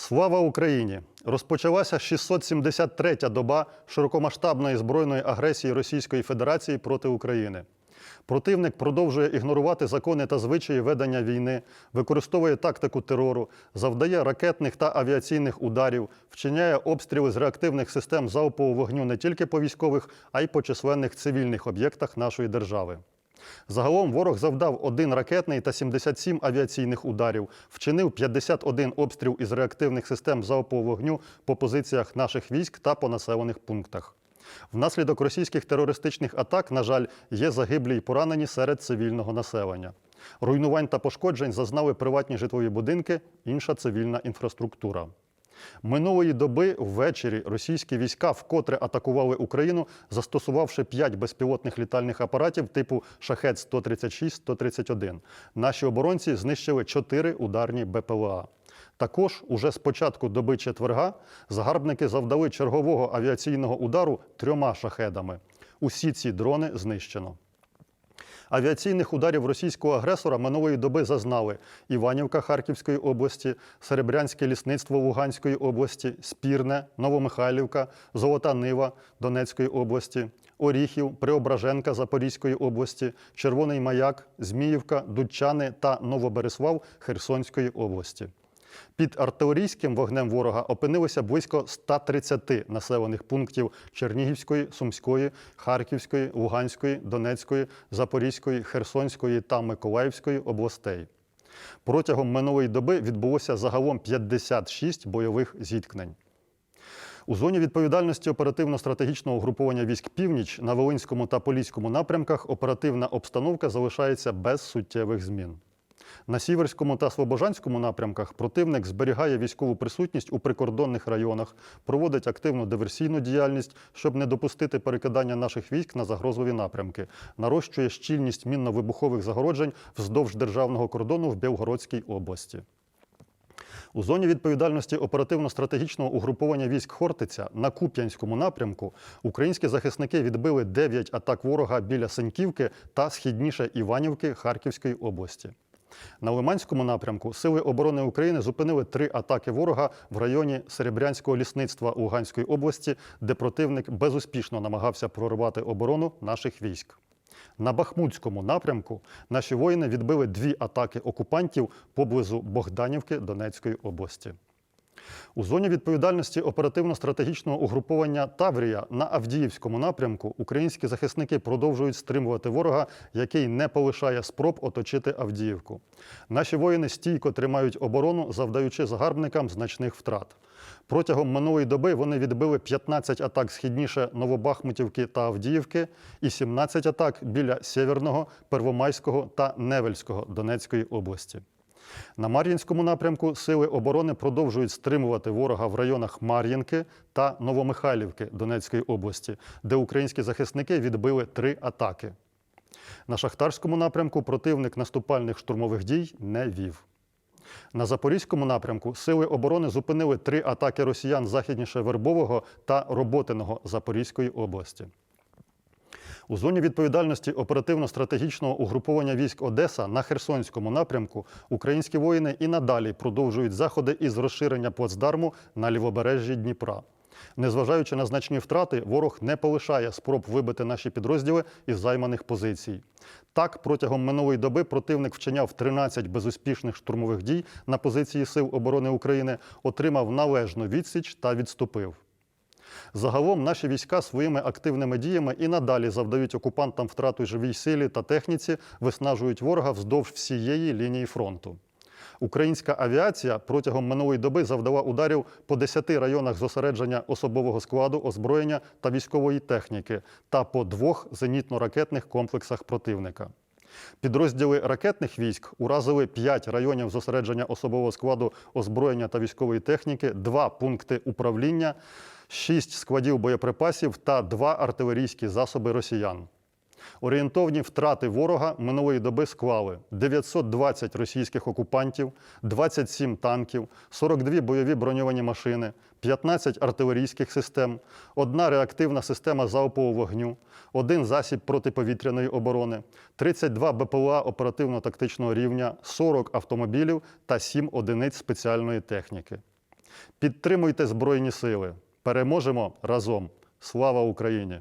Слава Україні! Розпочалася 673-я доба широкомасштабної збройної агресії Російської Федерації проти України. Противник продовжує ігнорувати закони та звичаї ведення війни, використовує тактику терору, завдає ракетних та авіаційних ударів, вчиняє обстріли з реактивних систем залпового вогню не тільки по військових, а й по численних цивільних об'єктах нашої держави. Загалом ворог завдав один ракетний та 77 авіаційних ударів, вчинив 51 обстріл із реактивних систем залпового вогню по позиціях наших військ та по населених пунктах. Внаслідок російських терористичних атак, на жаль, є загиблі й поранені серед цивільного населення. Руйнувань та пошкоджень зазнали приватні житлові будинки, інша цивільна інфраструктура. Минулої доби ввечері російські війська вкотре атакували Україну, застосувавши 5 безпілотних літальних апаратів типу шахет 136 131 Наші оборонці знищили 4 ударні БПЛА. Також уже з початку доби четверга загарбники завдали чергового авіаційного удару трьома шахедами. Усі ці дрони знищено. Авіаційних ударів російського агресора минулої доби зазнали Іванівка Харківської області, Серебрянське лісництво Луганської області, Спірне, Новомихайлівка, Золота Нива Донецької області, Оріхів, Преображенка Запорізької області, Червоний Маяк, Зміївка, Дудчани та Новобереслав Херсонської області. Під артилерійським вогнем ворога опинилося близько 130 населених пунктів Чернігівської, Сумської, Харківської, Луганської, Донецької, Запорізької, Херсонської та Миколаївської областей. Протягом минулої доби відбулося загалом 56 бойових зіткнень. У зоні відповідальності оперативно-стратегічного угруповання військ Північ на Волинському та Поліському напрямках оперативна обстановка залишається без суттєвих змін. На Сіверському та Слобожанському напрямках противник зберігає військову присутність у прикордонних районах, проводить активну диверсійну діяльність, щоб не допустити перекидання наших військ на загрозливі напрямки, нарощує щільність мінно-вибухових загороджень вздовж державного кордону в Білгородській області. У зоні відповідальності оперативно-стратегічного угруповання військ Хортиця на Куп'янському напрямку українські захисники відбили 9 атак ворога біля Сеньківки та східніше Іванівки Харківської області. На Лиманському напрямку Сили оборони України зупинили три атаки ворога в районі Серебрянського лісництва Луганської області, де противник безуспішно намагався прорвати оборону наших військ. На Бахмутському напрямку наші воїни відбили дві атаки окупантів поблизу Богданівки Донецької області. У зоні відповідальності оперативно-стратегічного угруповання Таврія на Авдіївському напрямку українські захисники продовжують стримувати ворога, який не полишає спроб оточити Авдіївку. Наші воїни стійко тримають оборону, завдаючи загарбникам значних втрат. Протягом минулої доби вони відбили 15 атак східніше Новобахмутівки та Авдіївки і 17 атак біля Сєвєрного, Первомайського та Невельського Донецької області. На Мар'їнському напрямку сили оборони продовжують стримувати ворога в районах Мар'їнки та Новомихайлівки Донецької області, де українські захисники відбили три атаки. На Шахтарському напрямку противник наступальних штурмових дій не вів. На Запорізькому напрямку сили оборони зупинили три атаки росіян західніше Вербового та Роботиного Запорізької області. У зоні відповідальності оперативно-стратегічного угруповання військ Одеса на Херсонському напрямку українські воїни і надалі продовжують заходи із розширення плацдарму на лівобережжі Дніпра. Незважаючи на значні втрати, ворог не полишає спроб вибити наші підрозділи із займаних позицій. Так, протягом минулої доби противник вчиняв 13 безуспішних штурмових дій на позиції Сил оборони України, отримав належну відсіч та відступив. Загалом наші війська своїми активними діями і надалі завдають окупантам втрату живій силі та техніці, виснажують ворога вздовж всієї лінії фронту. Українська авіація протягом минулої доби завдала ударів по 10 районах зосередження особового складу, озброєння та військової техніки та по двох зенітно-ракетних комплексах противника. Підрозділи ракетних військ уразили 5 районів зосередження особового складу, озброєння та військової техніки, 2 пункти управління, 6 складів боєприпасів та 2 артилерійські засоби росіян. Орієнтовні втрати ворога минулої доби склали 920 російських окупантів, 27 танків, 42 бойові броньовані машини, 15 артилерійських систем, одна реактивна система залпового вогню, один засіб протиповітряної оборони, 32 БПЛА оперативно-тактичного рівня, 40 автомобілів та 7 одиниць спеціальної техніки. Підтримуйте Збройні Сили. Переможемо разом. Слава Україні!